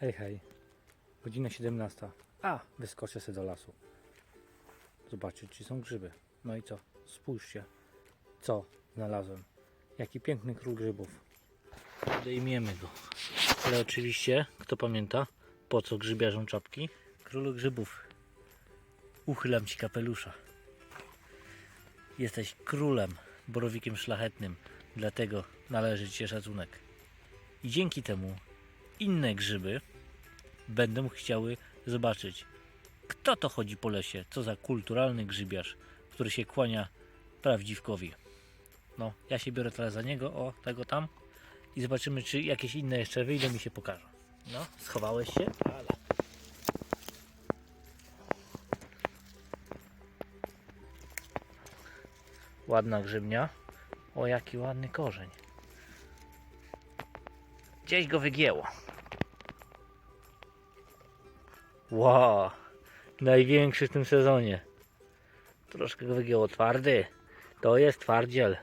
Hej, hej. Godzina 17. A, wyskoczę sobie do lasu. Zobaczyć, czy są grzyby. No i co? Spójrzcie. Co znalazłem? Jaki piękny król grzybów. Zdejmiemy go. Ale oczywiście, kto pamięta, po co grzybiarzom czapki? Królu grzybów. Uchylam ci kapelusza. Jesteś królem, borowikiem szlachetnym, dlatego należy ci się szacunek. I dzięki temu inne grzyby będą chciały zobaczyć, kto to chodzi po lesie, co za kulturalny grzybiarz, który się kłania prawdziwkowi. No, ja się biorę teraz za niego, o, tego tam i zobaczymy, czy jakieś inne jeszcze wyjdą i się pokażą. No, schowałeś się, ale... Ładna grzybnia. O, jaki ładny korzeń. Gdzieś go wygięło. Wow, największy w tym sezonie. Troszkę go wygięło twardy. To jest twardziel.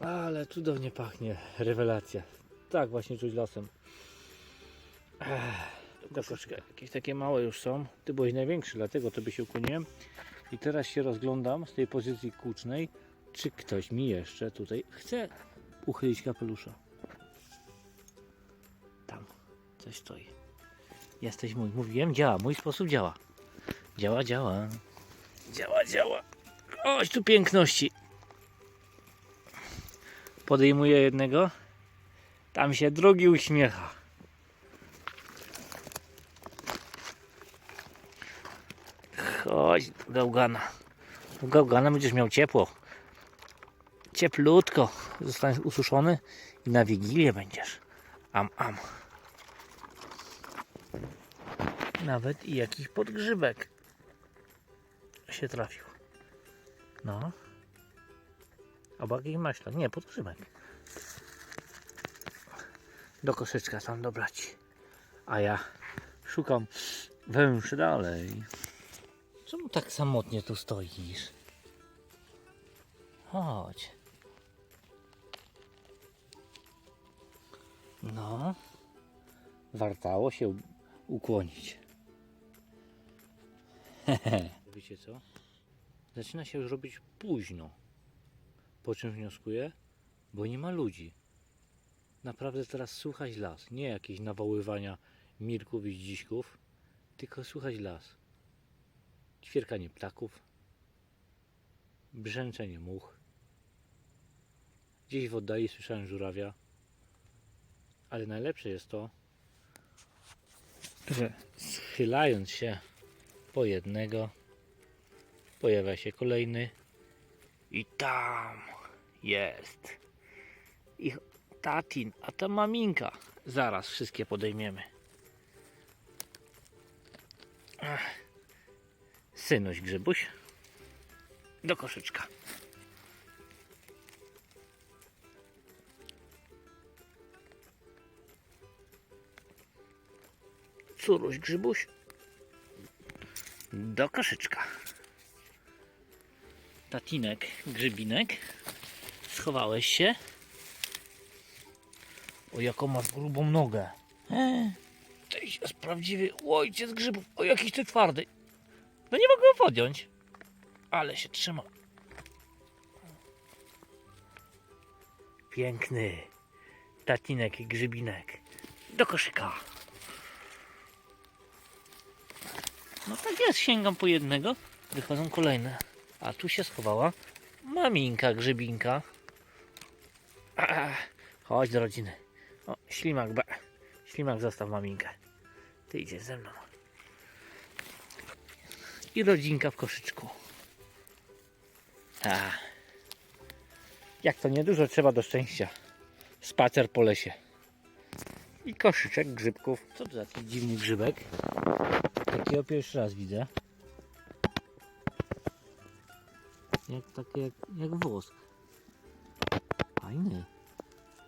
Ale cudownie pachnie. Rewelacja. Tak właśnie czuć lasem. Troszeczkę jakieś takie małe już są. Ty byłeś największy, dlatego tobie się ukłoniłem. I teraz się rozglądam z tej pozycji kucznej, czy ktoś mi jeszcze tutaj chce uchylić kapelusza. Coś stoi. Jesteś mój. Mówiłem, działa. Mój sposób działa. Działa, działa. Działa, działa. Chodź tu piękności. Podejmuję jednego. Tam się drugi uśmiecha. Chodź do gałgana. U gałgana będziesz miał ciepło. Cieplutko. Zostaniesz ususzony i na wigilię będziesz. Am, am. Nawet i jakiś podgrzybek się trafił. No. Obok jakiś maślak. Nie, podgrzybek. Do koszyczka tam dobrać. A ja szukam węży dalej. Czemu tak samotnie tu stoisz? Chodź. No. Wartało się ukłonić. Wiecie co? Zaczyna się już robić późno. Po czym wnioskuję? Bo nie ma ludzi. Naprawdę teraz słuchać las. Nie jakieś nawoływania mirków i dziśków, tylko słuchać las ćwierkanie ptaków, brzęczenie much. Gdzieś w oddali słyszałem żurawia, ale najlepsze jest to, że schylając się po jednego, pojawia się kolejny i tam jest ich tatin, a ta maminka. Zaraz wszystkie podejmiemy. Ach. Synuś Grzybuś do koszyczka. Córuś Grzybuś do koszyczka. Tatinek Grzybinek schowałeś się. O jaką masz grubą nogę. E, Tyś jest prawdziwy ojciec grzybów. O jakiś ty twardy. No nie mogę go podjąć. Ale się trzyma. Piękny. Tatinek i grzybinek. Do koszyka. No tak jest, sięgam po jednego. Wychodzą kolejne. A tu się schowała maminka grzybinka. Chodź do rodziny. O, ślimak B. Ślimak zostaw maminkę. Ty idziesz ze mną i rodzinka w koszyczku. A. Jak to niedużo trzeba do szczęścia. Spacer po lesie. I koszyczek grzybków. Co to za taki dziwny grzybek? Takiego pierwszy raz widzę. Jak takie jak, jak wosk. Fajny.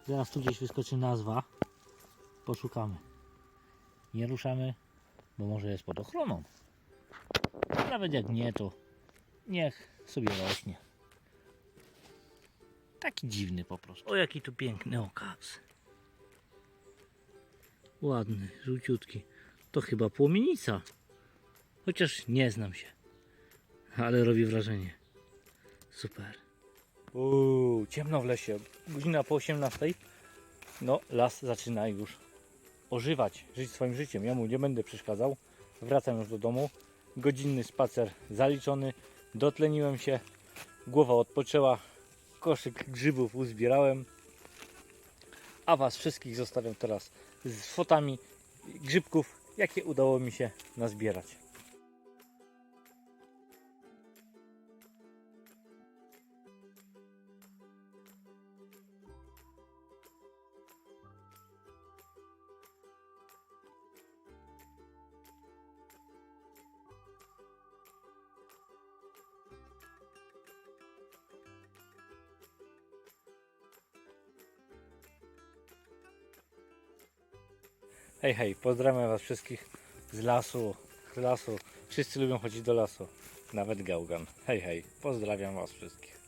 Zaraz tu gdzieś wyskoczy nazwa. Poszukamy. Nie ruszamy, bo może jest pod ochroną. Nawet jak nie, to niech sobie rośnie. Taki dziwny po prostu. O, jaki tu piękny okaz. Ładny, żółciutki. To chyba płomienica. Chociaż nie znam się. Ale robi wrażenie. Super. Uuu, ciemno w lesie. Godzina po 18. No, las zaczyna już ożywać, żyć swoim życiem. Ja mu nie będę przeszkadzał. Wracam już do domu. Godzinny spacer zaliczony. Dotleniłem się. Głowa odpoczęła. Koszyk grzybów uzbierałem. A Was wszystkich zostawiam teraz z fotami grzybków, jakie udało mi się nazbierać. Hej, hej, pozdrawiam Was wszystkich z lasu, z lasu. Wszyscy lubią chodzić do lasu, nawet gałgan. Hej, hej, pozdrawiam Was wszystkich.